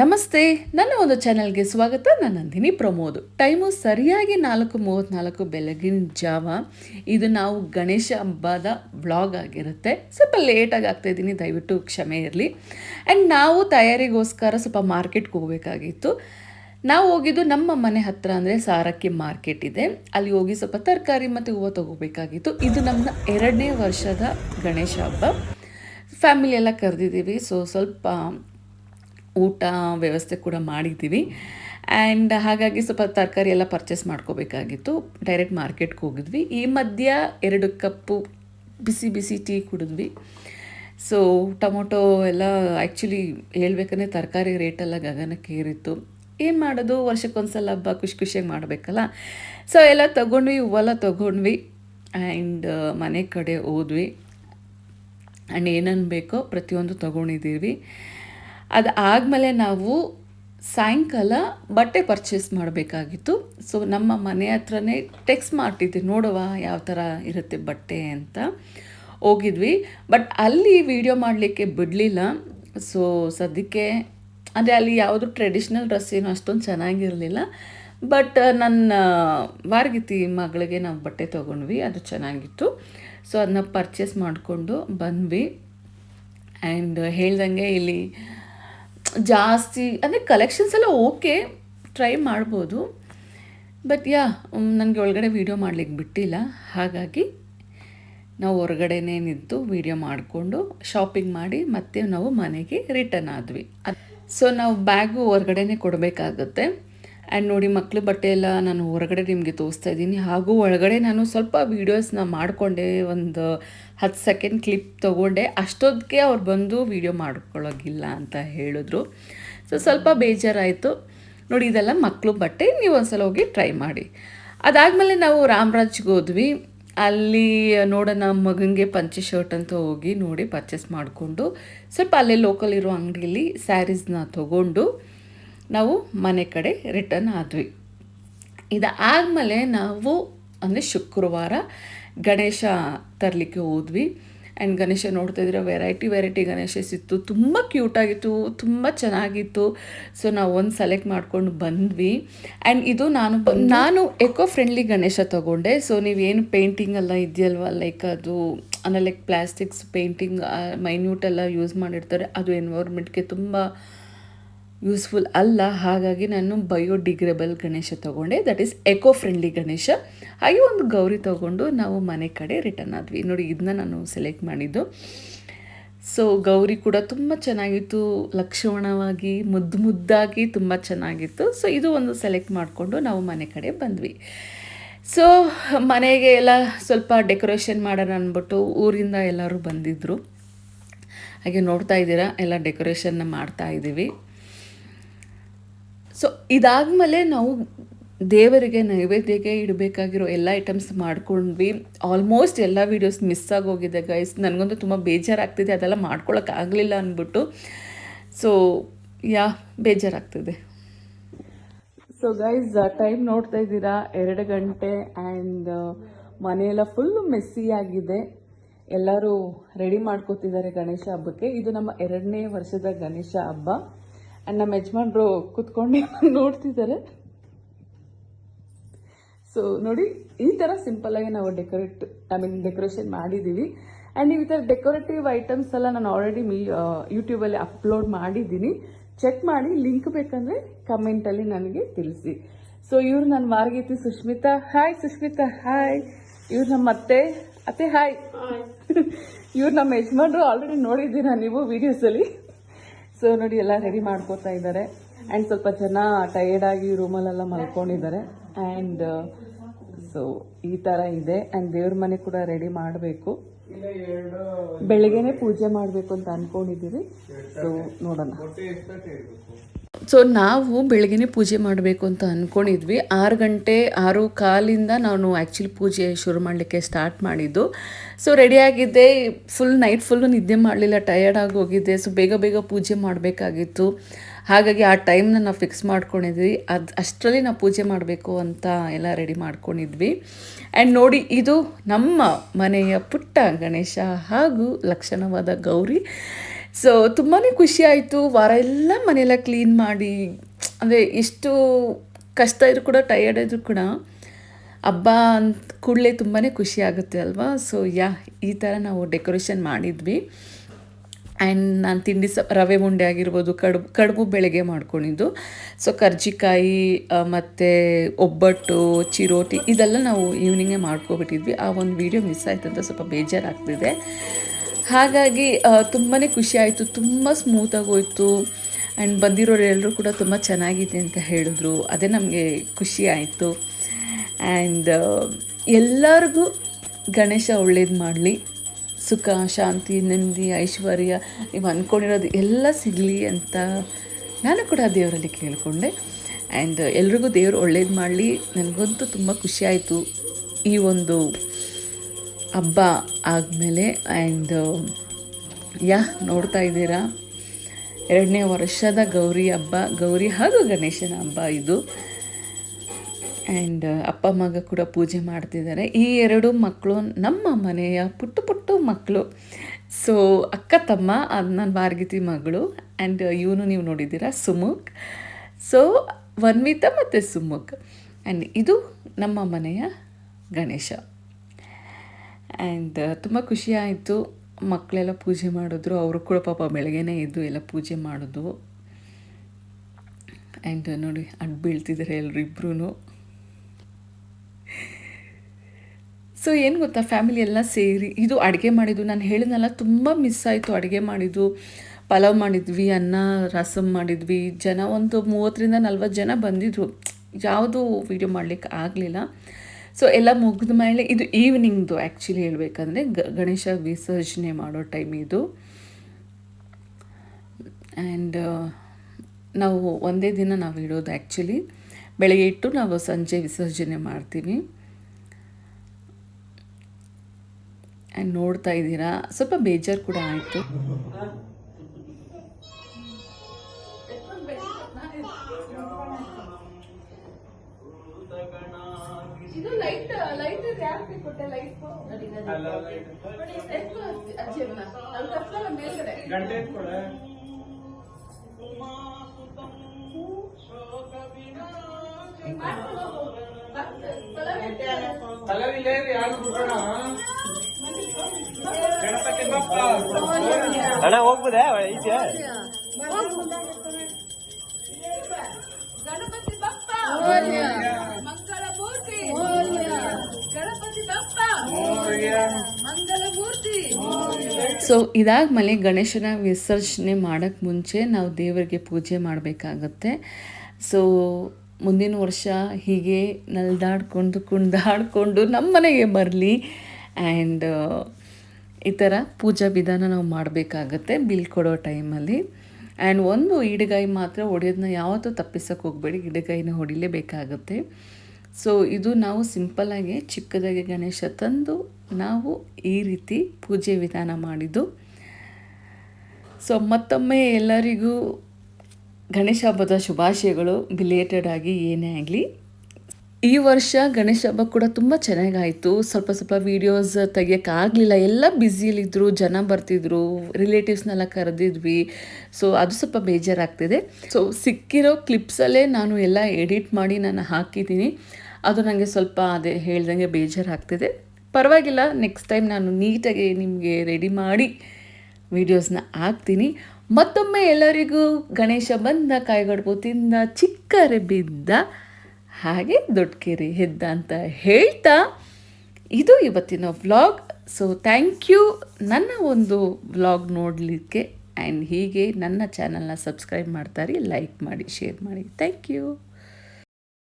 ನಮಸ್ತೆ, ನನ್ನ ಒಂದು ಚಾನಲ್ಗೆ ಸ್ವಾಗತ. ನಾನು ನಂದಿನಿ ಪ್ರಮೋದ್. ಟೈಮು ಸರಿಯಾಗಿ ನಾಲ್ಕು ಮೂವತ್ತ್ನಾಲ್ಕು ಬೆಳಗಿನ ಜಾವ. ಇದು ನಾವು ಗಣೇಶ ಹಬ್ಬದ ಬ್ಲಾಗ್ ಆಗಿರುತ್ತೆ. ಸ್ವಲ್ಪ ಲೇಟಾಗಿ ಆಗ್ತಾ ಇದ್ದೀನಿ, ದಯವಿಟ್ಟು ಕ್ಷಮೆ ಇರಲಿ. ಆ್ಯಂಡ್ ನಾವು ತಯಾರಿಗೋಸ್ಕರ ಸ್ವಲ್ಪ ಮಾರ್ಕೆಟ್ಗೆ ಹೋಗಬೇಕಾಗಿತ್ತು. ನಾವು ಹೋಗಿದ್ದು ನಮ್ಮ ಮನೆ ಹತ್ರ ಅಂದರೆ ಸಾರಕ್ಕಿ ಮಾರ್ಕೆಟ್ ಇದೆ. ಅಲ್ಲಿ ಹೋಗಿ ಸ್ವಲ್ಪ ತರಕಾರಿ ಮತ್ತು ಹೂವು ತಗೋಬೇಕಾಗಿತ್ತು. ಇದು ನಮ್ಮ ಎರಡನೇ ವರ್ಷದ ಗಣೇಶ ಹಬ್ಬ. ಫ್ಯಾಮಿಲಿ ಎಲ್ಲ ಕರೆದಿದ್ದೀವಿ. ಸೊ ಸ್ವಲ್ಪ ಊಟ ವ್ಯವಸ್ಥೆ ಕೂಡ ಮಾಡಿದ್ದೀವಿ. ಆ್ಯಂಡ್ ಹಾಗಾಗಿ ಸ್ವಲ್ಪ ತರಕಾರಿ ಎಲ್ಲ ಪರ್ಚೇಸ್ ಮಾಡ್ಕೋಬೇಕಾಗಿತ್ತು. ಡೈರೆಕ್ಟ್ ಮಾರ್ಕೆಟ್ಗೆ ಹೋಗಿದ್ವಿ. ಈ ಮಧ್ಯ ಎರಡು ಕಪ್ಪು ಬಿಸಿ ಬಿಸಿ ಟೀ ಕುಡಿದ್ವಿ. ಸೊ ಟೊಮೊಟೊ ಎಲ್ಲ ಆ್ಯಕ್ಚುಲಿ ಹೇಳ್ಬೇಕಂದ್ರೆ ತರಕಾರಿ ರೇಟೆಲ್ಲ ಗಗನಕ್ಕೇರಿತ್ತು ಏನು ಮಾಡೋದು? ವರ್ಷಕ್ಕೊಂದ್ಸಲ ಹಬ್ಬ ಖುಷಿ ಖುಷಿಯಾಗಿ ಮಾಡಬೇಕಲ್ಲ. ಸೊ ಎಲ್ಲ ತೊಗೊಂಡ್ವಿ, ಹೂವೆಲ್ಲ ತೊಗೊಂಡ್ವಿ. ಆ್ಯಂಡ್ ಮನೆ ಕಡೆ ಹೋದ್ವಿ. ಆ್ಯಂಡ್ ಏನೇನು ಬೇಕೋ ಪ್ರತಿಯೊಂದು ತೊಗೊಂಡಿದ್ದೀವಿ. ಅದು ಆದಮೇಲೆ ನಾವು ಸಾಯಂಕಾಲ ಬಟ್ಟೆ ಪರ್ಚೇಸ್ ಮಾಡಬೇಕಾಗಿತ್ತು. ಸೊ ನಮ್ಮ ಮನೆ ಹತ್ರನೇ ಟೆಕ್ಸ್ಟ್ ಮಾಡ್ತಿದ್ದೆ ನೋಡುವ ಯಾವ ಥರ ಇರುತ್ತೆ ಬಟ್ಟೆ ಅಂತ. ಹೋಗಿದ್ವಿ. ಬಟ್ ಅಲ್ಲಿ ವಿಡಿಯೋ ಮಾಡಲಿಕ್ಕೆ ಬಿಡಲಿಲ್ಲ. ಸೊ ಸದ್ಯಕ್ಕೆ, ಅಂದರೆ ಅಲ್ಲಿ ಯಾವುದು ಟ್ರೆಡಿಷ್ನಲ್ ಡ್ರೆಸ್ ಏನು ಅಷ್ಟೊಂದು ಚೆನ್ನಾಗಿರಲಿಲ್ಲ. ಬಟ್ ನನ್ನ ವಾರ್ಗಿತಿ ಮಗಳಿಗೆ ನಾವು ಬಟ್ಟೆ ತೊಗೊಂಡ್ವಿ, ಅದು ಚೆನ್ನಾಗಿತ್ತು. ಸೊ ಅದನ್ನ ಪರ್ಚೇಸ್ ಮಾಡಿಕೊಂಡು ಬಂದ್ವಿ. ಆ್ಯಂಡ್ ಹೇಳ್ದಂಗೆ ಇಲ್ಲಿ ಜಾಸ್ತಿ, ಅಂದರೆ ಕಲೆಕ್ಷನ್ಸ್ ಎಲ್ಲ ಓಕೆ ಟ್ರೈ ಮಾಡ್ಬೋದು. ಬಟ್ ಯಾ ನನಗೆ ಒಳಗಡೆ ವೀಡಿಯೋ ಮಾಡ್ಲಿಕ್ಕೆ ಬಿಟ್ಟಿಲ್ಲ. ಹಾಗಾಗಿ ನಾವು ಹೊರಗಡೆನೇ ನಿಂತು ವೀಡಿಯೋ ಮಾಡಿಕೊಂಡು ಶಾಪಿಂಗ್ ಮಾಡಿ ಮತ್ತೆ ನಾವು ಮನೆಗೆ ರಿಟರ್ನ್ ಆದ್ವಿ. ಸೊ ನಾವು ಬ್ಯಾಗು ಹೊರಗಡೆನೇ ಕೊಡಬೇಕಾಗುತ್ತೆ. ಆ್ಯಂಡ್ ನೋಡಿ ಮಕ್ಳ ಬಟ್ಟೆ ಎಲ್ಲ ನಾನು ಹೊರಗಡೆ ನಿಮಗೆ ತೋರಿಸ್ತಾ ಇದ್ದೀನಿ. ಹಾಗೂ ಒಳಗಡೆ ನಾನು ಸ್ವಲ್ಪ ವೀಡಿಯೋಸ್ನ ಮಾಡಿಕೊಂಡೆ, ಒಂದು ಹತ್ತು ಸೆಕೆಂಡ್ ಕ್ಲಿಪ್ ತೊಗೊಂಡೆ. ಅಷ್ಟೊತ್ತಿಗೆ ಅವ್ರು ಬಂದು ವೀಡಿಯೋ ಮಾಡ್ಕೊಳ್ಳೋಗಿಲ್ಲ ಅಂತ ಹೇಳಿದ್ರು. ಸೊ ಸ್ವಲ್ಪ ಬೇಜಾರಾಯಿತು. ನೋಡಿ, ಇದೆಲ್ಲ ಮಕ್ಕಳು ಬಟ್ಟೆ, ನೀವು ಒಂದ್ಸಲ ಹೋಗಿ ಟ್ರೈ ಮಾಡಿ. ಅದಾದಮೇಲೆ ನಾವು ರಾಮರಾಜ್ಗೆ ಹೋದ್ವಿ. ಅಲ್ಲಿ ನೋಡೋಣ ಮಗನಿಗೆ ಪಂಚೆ ಶರ್ಟ್ ಅಂತ ಹೋಗಿ ನೋಡಿ ಪರ್ಚೇಸ್ ಮಾಡಿಕೊಂಡು, ಸ್ವಲ್ಪ ಅಲ್ಲೇ ಲೋಕಲ್ ಇರೋ ಅಂಗಡಿಯಲ್ಲಿ ಸ್ಯಾರೀಸ್ನ ತೊಗೊಂಡು ನಾವು ಮನೆ ಕಡೆ ರಿಟರ್ನ್ ಆದ್ವಿ. ಇದಾದಮೇಲೆ ನಾವು ಅಂದರೆ ಶುಕ್ರವಾರ ಗಣೇಶ ತರಲಿಕ್ಕೆ ಹೋದ್ವಿ. ಆ್ಯಂಡ್ ಗಣೇಶ ನೋಡ್ತಾ ಇದ್ರೆ ವೆರೈಟಿ ವೆರೈಟಿ ಗಣೇಶ ಸಿತ್ತು ತುಂಬ ಕ್ಯೂಟಾಗಿತ್ತು ತುಂಬ ಚೆನ್ನಾಗಿತ್ತು. ಸೊ ನಾವು ಒಂದು ಸೆಲೆಕ್ಟ್ ಮಾಡ್ಕೊಂಡು ಬಂದ್ವಿ. ಆ್ಯಂಡ್ ಇದು ನಾನು ನಾನು ಎಕೋ ಫ್ರೆಂಡ್ಲಿ ಗಣೇಶ ತಗೊಂಡೆ. ಸೊ ನೀವೇನು ಪೇಂಟಿಂಗ್ ಎಲ್ಲ ಇದೆಯಲ್ವ? ಲೈಕ್ ಅದು, ಅಂದರೆ ಲೈಕ್ ಪ್ಲಾಸ್ಟಿಕ್ಸ್ ಪೇಂಟಿಂಗ್ ಮೈನ್ಯೂಟ್ ಎಲ್ಲ ಯೂಸ್ ಮಾಡಿರ್ತಾರೆ. ಅದು ಎನ್ವೈರ್ಮೆಂಟ್ಗೆ ತುಂಬ ಯೂಸ್ಫುಲ್ ಅಲ್ಲ. ಹಾಗಾಗಿ ನಾನು ಬಯೋಡಿಗ್ರೇಬಲ್ ಗಣೇಶ ತೊಗೊಂಡೆ. That is eco friendly Ganesha. ಹಾಗೆ ಒಂದು ಗೌರಿ ತೊಗೊಂಡು ನಾವು ಮನೆ ಕಡೆ ರಿಟರ್ನ್ ಆದ್ವಿ. ನೋಡಿ ಇದನ್ನ ನಾನು ಸೆಲೆಕ್ಟ್ ಮಾಡಿದ್ದು. ಸೊ ಗೌರಿ ಕೂಡ ತುಂಬ ಚೆನ್ನಾಗಿತ್ತು. ಲಕ್ಷಣವಾಗಿ ಮುದ್ದು ಮುದ್ದಾಗಿ ತುಂಬ ಚೆನ್ನಾಗಿತ್ತು. ಸೊ ಇದು ಒಂದು ಸೆಲೆಕ್ಟ್ ಮಾಡಿಕೊಂಡು ನಾವು ಮನೆ ಕಡೆ ಬಂದ್ವಿ. ಸೊ ಮನೆಗೆ ಎಲ್ಲ ಸ್ವಲ್ಪ ಡೆಕೋರೇಷನ್ ಮಾಡೋಣ ಅಂದ್ಬಿಟ್ಟು ಊರಿಂದ ಎಲ್ಲರೂ ಬಂದಿದ್ದರು ಹಾಗೆ ನೋಡ್ತಾ ಇದ್ದೀರಾ, ಎಲ್ಲ ಡೆಕೋರೇಷನ್ನ ಮಾಡ್ತಾ ಇದ್ದೀವಿ. ಸೊ ಇದಾದಮೇಲೆ ನಾವು ದೇವರಿಗೆ ನೈವೇದ್ಯಕ್ಕೆ ಇಡಬೇಕಾಗಿರೋ ಎಲ್ಲ ಐಟಮ್ಸ್ ಮಾಡ್ಕೊಂಡ್ವಿ. ಆಲ್ಮೋಸ್ಟ್ ಎಲ್ಲ ವೀಡಿಯೋಸ್ ಮಿಸ್ ಆಗೋಗಿದೆ ಗೈಸ್ ನನಗಂತೂ ತುಂಬ ಬೇಜಾರಾಗ್ತಿದೆ. ಅದೆಲ್ಲ ಮಾಡ್ಕೊಳಕ್ಕಾಗಲಿಲ್ಲ ಅಂದ್ಬಿಟ್ಟು. ಸೊ ಯಾ, ಬೇಜಾರಾಗ್ತಿದೆ. ಸೊ ಗೈಸ್ ಟೈಮ್ ನೋಡ್ತಾ ಇದ್ದೀರಾ? ಎರಡು ಗಂಟೆ ಆ್ಯಂಡ್ ಮನೆಯೆಲ್ಲ ಫುಲ್ಲು ಆಗಿದೆ. ಎಲ್ಲರೂ ರೆಡಿ ಮಾಡ್ಕೋತಿದ್ದಾರೆ ಗಣೇಶ ಹಬ್ಬಕ್ಕೆ. ಇದು ನಮ್ಮ ಎರಡನೇ ವರ್ಷದ ಗಣೇಶ ಹಬ್ಬ. ಆ್ಯಂಡ್ ನಮ್ಮ ಯಜಮಾನ್ರು ಕೂತ್ಕೊಂಡು ನೋಡ್ತಿದ್ದಾರೆ. ಸೊ ನೋಡಿ ಈ ಥರ ಸಿಂಪಲ್ಲಾಗಿ ನಾವು ಡೆಕೋರೇಟ್ ಐ ಮೀನ್ ಡೆಕೋರೇಷನ್ ಮಾಡಿದ್ದೀವಿ ಆ್ಯಂಡ್ ಈ ಥರ ಡೆಕೋರೇಟಿವ್ ಐಟಮ್ಸ್ ಎಲ್ಲ ನಾನು ಆಲ್ರೆಡಿ ಮೀ ಯೂಟ್ಯೂಬಲ್ಲಿ ಅಪ್ಲೋಡ್ ಮಾಡಿದ್ದೀನಿ. ಚೆಕ್ ಮಾಡಿ ಲಿಂಕ್ ಬೇಕಂದರೆ ಕಮೆಂಟಲ್ಲಿ ನನಗೆ ತಿಳಿಸಿ. ಸೊ ಇವ್ರು ನನ್ನ ಮಾರ್ಗೀತಿ ಸುಷ್ಮಿತಾ ಹಾಯ್ ಸುಷ್ಮಿತಾ ಹಾಯ್ ಇವ್ರು ನಮ್ಮ ಅತ್ತೆ. ಅತ್ತೆ ಹಾಯ್ ಇವ್ರು ನಮ್ಮ ಯಜಮಾನ್ರು ಆಲ್ರೆಡಿ ನೋಡಿದ್ದೀರಾ ನೀವು ವೀಡಿಯೋಸಲ್ಲಿ ಸೊ ನೋಡಿ, ಎಲ್ಲ ರೆಡಿ ಮಾಡ್ಕೋತಾ ಇದ್ದಾರೆ. ಆ್ಯಂಡ್ ಸ್ವಲ್ಪ ಜನ ಟಯರ್ಡ್ ಆಗಿ ರೂಮಲ್ಲೆಲ್ಲ ಮಲ್ಕೊಂಡಿದ್ದಾರೆ. ಆ್ಯಂಡ್ ಸೊ ಈ ಥರ ಇದೆ. ಆ್ಯಂಡ್ ದೇವ್ರ ಮನೆ ಕೂಡ ರೆಡಿ ಮಾಡಬೇಕು. ಬೆಳಿಗ್ಗೆನೆ ಪೂಜೆ ಮಾಡಬೇಕು ಅಂತ ಅನ್ಕೊಂಡಿದ್ದೀವಿ. ಸೊ ನೋಡೋಣ. ಸೊ ನಾವು ಬೆಳಗ್ಗೆ ಪೂಜೆ ಮಾಡಬೇಕು ಅಂತ ಅಂದ್ಕೊಂಡಿದ್ವಿ ಆರು ಗಂಟೆ, ಆರು ಕಾಲಿಂದ ನಾನು ಆ್ಯಕ್ಚುಲಿ ಪೂಜೆ ಶುರು ಮಾಡಲಿಕ್ಕೆ ಸ್ಟಾರ್ಟ್ ಮಾಡಿದ್ದು. ಸೊ ರೆಡಿಯಾಗಿದ್ದೆ ಫುಲ್ ನೈಟ್ ಫುಲ್ಲು ನಿದ್ದೆ ಮಾಡಲಿಲ್ಲ. ಟಯರ್ಡ್ ಆಗಿ ಹೋಗಿದ್ದೆ. ಸೊ ಬೇಗ ಬೇಗ ಪೂಜೆ ಮಾಡಬೇಕಾಗಿತ್ತು. ಹಾಗಾಗಿ ಆ ಟೈಮ್ನ ನಾವು ಫಿಕ್ಸ್ ಮಾಡ್ಕೊಂಡಿದ್ವಿ. ಅದು, ಅಷ್ಟರಲ್ಲಿ ನಾವು ಪೂಜೆ ಮಾಡಬೇಕು ಅಂತ ಎಲ್ಲ ರೆಡಿ ಮಾಡ್ಕೊಂಡಿದ್ವಿ. ಆ್ಯಂಡ್ ನೋಡಿ, ಇದು ನಮ್ಮ ಮನೆಯ ಪುಟ್ಟ ಗಣೇಶ ಹಾಗೂ ಲಕ್ಷಣವಾದ ಗೌರಿ. ಸೊ ತುಂಬಾ ಖುಷಿ ಆಯಿತು. ವಾರ ಎಲ್ಲ ಮನೆಯೆಲ್ಲ ಕ್ಲೀನ್ ಮಾಡಿ. ಅಂದರೆ ಎಷ್ಟು ಕಷ್ಟ ಇದ್ರು ಕೂಡ ಟಯರ್ಡ್ ಇದ್ರೂ ಕೂಡ, ಹಬ್ಬ ಅಂತ ಕೂಡಲೇ ತುಂಬಾ ಖುಷಿ ಆಗುತ್ತೆ ಅಲ್ವಾ? ಸೊ ಯಾ, ಈ ಥರ ನಾವು ಡೆಕೋರೇಷನ್ ಮಾಡಿದ್ವಿ. ಆ್ಯಂಡ್ ನಾನು ತಿಂಡಿ ಸ, ರವೆ ಉಂಡೆ ಆಗಿರ್ಬೋದು, ಕಡುಬು ಕಡುಬು ಬೆಳಗ್ಗೆ ಮಾಡ್ಕೊಂಡಿದ್ದು. ಸೊ ಕರ್ಜಿಕಾಯಿ ಮತ್ತು ಒಬ್ಬಟ್ಟು, ಚಿರೋಟಿ, ಇದೆಲ್ಲ ನಾವು ಈವ್ನಿಂಗೇ ಮಾಡ್ಕೊಬಿಟ್ಟಿದ್ವಿ. ಆ ಒಂದು ವೀಡಿಯೋ ಮಿಸ್ ಆಯ್ತು ಅಂತ ಸ್ವಲ್ಪ ಬೇಜಾರಾಗ್ತಿದೆ. ಹಾಗಾಗಿ ತುಂಬಾ ಆಯಿತು. ತುಂಬ ಸ್ಮೂತಾಗಿ ಹೋಯಿತು. ಆ್ಯಂಡ್ ಬಂದಿರೋರು ಎಲ್ಲರೂ ಕೂಡ ತುಂಬ ಚೆನ್ನಾಗಿದೆ ಅಂತ ಹೇಳಿದ್ರು. ಅದೇ ನಮಗೆ ಖುಷಿ ಆಯಿತು. ಆ್ಯಂಡ್ ಎಲ್ಲರಿಗೂ ಗಣೇಶ ಒಳ್ಳೇದು ಮಾಡಲಿ. ಸುಖ, ಶಾಂತಿ, ನೆಮ್ಮದಿ, ಐಶ್ವರ್ಯ. ನೀವು ಅಂದ್ಕೊಂಡಿರೋದು ಎಲ್ಲ ಸಿಗಲಿ ಅಂತ ನಾನು ಕೂಡ ದೇವರಲ್ಲಿ ಕೇಳಿಕೊಂಡೆ. ಆ್ಯಂಡ್ ಎಲ್ರಿಗೂ ದೇವರು ಒಳ್ಳೇದು ಮಾಡಲಿ. ನನಗಂತೂ ತುಂಬ ಖುಷಿಯಾಯಿತು ಈ ಒಂದು ಹಬ್ಬ ಆದಮೇಲೆ ಆ್ಯಂಡ್ ಯಾ, ನೋಡ್ತಾ ಇದ್ದೀರಾ? ಎರಡನೇ ವರ್ಷದ ಗೌರಿ ಹಬ್ಬ, ಗೌರಿ ಹಾಗೂ ಗಣೇಶನ ಹಬ್ಬ ಇದು. ಆ್ಯಂಡ್ ಅಪ್ಪ, ಮಗ ಕೂಡ ಪೂಜೆ ಮಾಡ್ತಿದ್ದಾರೆ. ಈ ಎರಡು ಮಕ್ಕಳು ನಮ್ಮ ಮನೆಯ ಪುಟ್ಟ ಪುಟ್ಟ ಮಕ್ಕಳು ಸೊ ಅಕ್ಕ, ತಮ್ಮ ಅದು ನನ್ನ ಭಾರ್ಗಿತಿ ಮಗಳು ಆ್ಯಂಡ್ ಇವನು ನೀವು ನೋಡಿದ್ದೀರಾ, ಸುಮುಖ್. ಸೊ ವನ್ವಿತ ಮತ್ತು ಸುಮುಖ್. ಆ್ಯಂಡ್ ಇದು ನಮ್ಮ ಮನೆಯ ಗಣೇಶ. ಆ್ಯಂಡ್ ತುಂಬ ಖುಷಿ ಆಯಿತು. ಮಕ್ಕಳೆಲ್ಲ ಪೂಜೆ ಮಾಡಿದ್ರು. ಅವರು ಕೂಡ ಪಾಪ ಬೆಳಗ್ಗೆನೇ ಇದ್ದು ಎಲ್ಲ ಪೂಜೆ ಮಾಡೋದು. ಆ್ಯಂಡ್ ನೋಡಿ, ಅಡ್ ಬೀಳ್ತಿದ್ದಾರೆ ಎಲ್ಲರೂ ಇಬ್ಬರೂ ಸೊ ಏನು ಗೊತ್ತಾ? ಫ್ಯಾಮಿಲಿ ಎಲ್ಲ ಸೇರಿ, ಇದು ಅಡುಗೆ ಮಾಡಿದ್ದು. ನಾನು ಹೇಳಿದ್ನಲ್ಲ, ತುಂಬ ಮಿಸ್ ಆಯಿತು ಅಡುಗೆ ಮಾಡಿದ್ದು. ಪಲಾವ್ ಮಾಡಿದ್ವಿ, ಅನ್ನ ರಸಮ್ ಮಾಡಿದ್ವಿ. ಜನ ಒಂದು ಮೂವತ್ತರಿಂದ ನಲ್ವತ್ತು ಜನ ಬಂದಿದ್ದರು ಯಾವುದು ವೀಡಿಯೋ ಮಾಡಲಿಕ್ಕೆ ಆಗಲಿಲ್ಲ. ಸೊ ಎಲ್ಲ ಮುಗಿದ ಮೇಲೆ ಇದು ಈವ್ನಿಂಗ್ದು ಆ್ಯಕ್ಚುಲಿ ಹೇಳಬೇಕಂದ್ರೆ ಗಣೇಶ ವಿಸರ್ಜನೆ ಮಾಡೋ ಟೈಮ್ ಇದು. ಆ್ಯಂಡ್ ನಾವು ಒಂದೇ ದಿನ ನಾವು ಇಡೋದು ಆ್ಯಕ್ಚುಲಿ ಬೆಳಗ್ಗೆ ಇಟ್ಟು ನಾವು ಸಂಜೆ ವಿಸರ್ಜನೆ ಮಾಡ್ತೀವಿ. ಆ್ಯಂಡ್ ನೋಡ್ತಾ ಇದ್ದೀರಾ? ಸ್ವಲ್ಪ ಬೇಜಾರು ಕೂಡ ಆಯಿತು. ಯಾಕೆ ಕೊಟ್ಟೆ ಲೈಟ್ ಮೇಲ್ಗಡೆ. ಗಂಟೆ ಯಾರು ಬಿಡೋಣ ಗಣಪತಿ ಬಪ್ಪ ಅಣ್ಣ ಹೋಗ್ಬೋದೇ ಈಚೆ ಗಣಪತಿ ಬಪ್ಪ ಮಂಗಳ ಮೂರ್ತಿ ಗಣಪತಿ ಬಪ್ಪ ಸೊ ಇದಾದ್ಮೇಲೆ ಗಣೇಶನ ವಿಸರ್ಜನೆ ಮಾಡೋಕ್ಕೆ ಮುಂಚೆ ನಾವು ದೇವರಿಗೆ ಪೂಜೆ ಮಾಡಬೇಕಾಗತ್ತೆ. ಸೊ ಮುಂದಿನ ವರ್ಷ ಹೀಗೆ ನಲ್ದಾಡ್ಕೊಂಡು ಕುಣ್ದಾಡ್ಕೊಂಡು ನಮ್ಮ ಮನೆಗೆ ಬರಲಿ. ಆ್ಯಂಡ್ ಈ ಥರ ಪೂಜಾ ವಿಧಾನ ನಾವು ಮಾಡಬೇಕಾಗತ್ತೆ ಬಿಲ್ ಕೊಡೋ ಟೈಮಲ್ಲಿ. ಆ್ಯಂಡ್ ಒಂದು ಇಡಗಾಯಿ ಮಾತ್ರ ಹೊಡೆಯೋದನ್ನ ಯಾವತ್ತೂ ತಪ್ಪಿಸೋಕೆ ಹೋಗಬೇಡಿ. ಇಡಗಾಯಿನ ಹೊಡಿಲೇಬೇಕಾಗತ್ತೆ. ಸೊ ಇದು ನಾವು ಸಿಂಪಲ್ಲಾಗಿ ಚಿಕ್ಕದಾಗಿ ಗಣೇಶ ತಂದು ನಾವು ಈ ರೀತಿ ಪೂಜೆ ವಿಧಾನ ಮಾಡಿದ್ದು. ಸೊ ಮತ್ತೊಮ್ಮೆ ಎಲ್ಲರಿಗೂ ಗಣೇಶ ಹಬ್ಬದ ಶುಭಾಶಯಗಳು. ಬಿಲೇಟೆಡ್ ಆಗಿ ಏನೇ ಆಗಲಿ. ಈ ವರ್ಷ ಗಣೇಶ ಹಬ್ಬ ಕೂಡ ತುಂಬ ಚೆನ್ನಾಗಾಯಿತು. ಸ್ವಲ್ಪ ಸ್ವಲ್ಪ ವೀಡಿಯೋಸ್ ತೆಗಿಯೋಕ್ಕಾಗಲಿಲ್ಲ. ಎಲ್ಲ ಬ್ಯುಸಿಯಲ್ಲಿದ್ದರು ಜನ ಬರ್ತಿದ್ರು ರಿಲೇಟಿವ್ಸ್ನೆಲ್ಲ ಕರೆದಿದ್ವಿ. ಸೊ ಅದು ಸ್ವಲ್ಪ ಬೇಜಾರಾಗ್ತಿದೆ. ಸೊ ಸಿಕ್ಕಿರೋ ಕ್ಲಿಪ್ಸಲ್ಲೇ ನಾನು ಎಲ್ಲ ಎಡಿಟ್ ಮಾಡಿ ನಾನು ಹಾಕಿದ್ದೀನಿ. ಅದು ನನಗೆ ಸ್ವಲ್ಪ ಅದೇ ಹೇಳ್ದಂಗೆ ಬೇಜಾರಾಗ್ತಿದೆ. ಪರವಾಗಿಲ್ಲ ನೆಕ್ಸ್ಟ್ ಟೈಮ್ ನಾನು ನೀಟಾಗಿ ನಿಮಗೆ ರೆಡಿ ಮಾಡಿ ವೀಡಿಯೋಸ್ನ ಹಾಕ್ತೀನಿ. ಮತ್ತೊಮ್ಮೆ ಎಲ್ಲರಿಗೂ ಗಣೇಶ ಬಂದ ಕಾಯಿಗಡ್ಬು ತಿಂದ ಚಿಕ್ಕರೆ ಬಿದ್ದ. ಹಾಗೆ ದುಡ್ಕಿರಿ ಕೆರೆ ಹೆದ್ದ ಅಂತ ಹೇಳ್ತಾ ಇದು ಇವತ್ತಿನ ವ್ಲಾಗ್. ಸೊ ಥ್ಯಾಂಕ್ ಯು ನನ್ನ ಒಂದು ವ್ಲಾಗ್ ನೋಡಲಿಕ್ಕೆ ಆ್ಯಂಡ್ ಹೀಗೆ ನನ್ನ ಚಾನಲ್ನ ಸಬ್ಸ್ಕ್ರೈಬ್ ಮಾಡ್ತಾರೆ ಲೈಕ್ ಮಾಡಿ ಶೇರ್ ಮಾಡಿ. Thank you